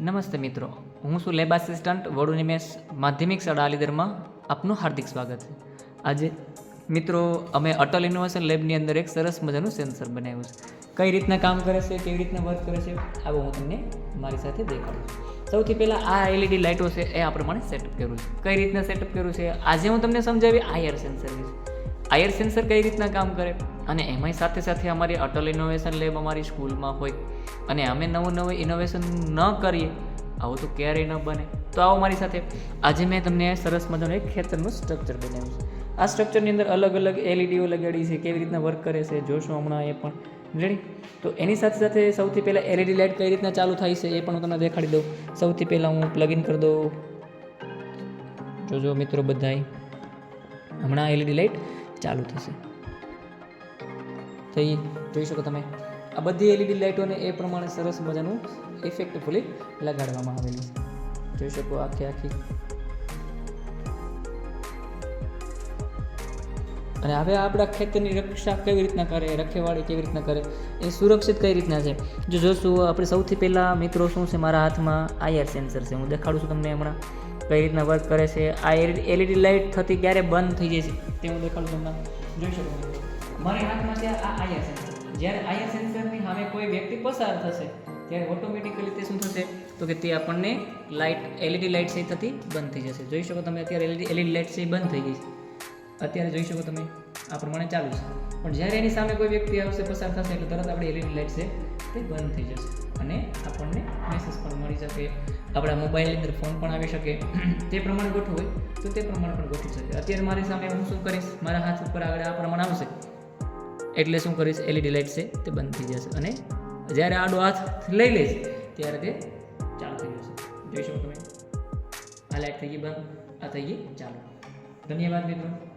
નમસ્તે મિત્રો, હું છું લેબ આસિસ્ટન્ટ વડુ નિમેશ, માધ્યમિક શાળા અલીદરમાં આપનું હાર્દિક સ્વાગત છે. આજે મિત્રો, અમે અટલ ઇનોવેશન લેબની અંદર એક સરસ મજાનું સેન્સર બનાવ્યું છે. કઈ રીતના કામ કરે છે, કેવી રીતના વર્ક કરે છે, આવો હું તમને મારી સાથે દેખાડું છું. સૌથી પહેલાં આ એલઈડી લાઇટો છે, એ આ પ્રમાણે સેટઅપ કર્યું છે. કઈ રીતના સેટઅપ કર્યું છે, આજે હું તમને સમજાવી આયર સેન્સર વિશે. આયર સેન્સર કઈ રીતના કામ કરે? અને એમાંય સાથે સાથે અમારી અટલ ઇનોવેશન લેબ અમારી સ્કૂલમાં હોય. અને અમે નવું નવું ઇનોવેશન ન કરીએ, આવું તો ક્યારેય ન બને. તો આવો મારી સાથે. આજે મેં તમને સરસ મજાનું એક ખેતરનું સ્ટ્રક્ચર બનાવ્યું છે. આ સ્ટ્રક્ચરની અંદર અલગ અલગ એલઈડીઓ લગાડી છે, કેવી રીતના વર્ક કરે છે, જોશો હમણાં એ પણ. રેડી તો એની સાથે સાથે સૌથી પહેલાં એલઈડી લાઇટ કઈ રીતના ચાલુ થાય છે એ પણ હું તમને દેખાડી દઉં. સૌથી પહેલાં હું પ્લગઇન કરી દઉં. જોજો મિત્રો બધાય. હમણાં એલઈડી લાઇટ ચાલુ થશે. તો એ જોઈ શકો તમે. આ બધી એલઈડી લાઇટોને એ પ્રમાણે સરસ મજાનું ઇફેક્ટફુલી લગાડવામાં આવેલું છે. જોઈ શકો આખી આખી. અને હવે આપણા ખેતરની રક્ષા કેવી રીતના કરે, રખેવાળી કેવી રીતના કરે, એ સુરક્ષિત કઈ રીતના છે? જો જોશું, આપણે સૌથી પહેલાં મિત્રો શું છે, મારા હાથમાં આઈઆર સેન્સર છે. હું દેખાડું છું તમને હમણાં. કઈ રીતના વર્ક કરે છે? આ એલઈડી લાઇટ થતી ક્યારે બંધ થઈ જાય છે? તે હું દેખાડું તમને. જોઈ શકો. મારી હાથમાં છે આ આઈઆર સેન્સર જ્યારે આઈઆર સેન્સરની સામે કોઈ વ્યક્તિ પસાર થશે, ત્યારે ઓટોમેટિકલી તે શું થશે? તો કે તે આપણને લાઇટ એલઈડી લાઇટ છે થતી બંધ થઈ જશે. જોઈ શકો તમે અત્યારે એલઈડી એલઈડી લાઇટ છે બંધ થઈ ગઈ છે. અત્યારે જોઈ શકો તમે, આ પ્રમાણે ચાલુ છે. પણ જ્યારે એની સામે કોઈ વ્યક્તિ આવશે, પસાર થશે, એટલે તરત આપણે એલઈડી લાઇટ છે તે બંધ થઈ જશે અને આપણને મેસેજ પણ મળી શકે. આપણા મોબાઈલની અંદર ફોન પણ આવી શકે. તે પ્રમાણે ગોઠવું હોય તો તે પ્રમાણે પણ ગોઠવી શકે. અત્યારે મારી સામે હું શું કરીશ? મારા હાથ ઉપર આગળ આ પ્રમાણે આવશે. એટલે શું કરીશ? એલઈડી લાઇટ છે તે બંધ થઈ જશે. અને જ્યારે આડો હાથ લઈ લઈશ, ત્યારે તે ચાલુ થઈ જશે. જોઈ શકો તમે? આ લાઇટ થઈ ગઈ બંધ. આ થઈ ગઈ ચાલુ. ધન્યવાદ મિત્રો.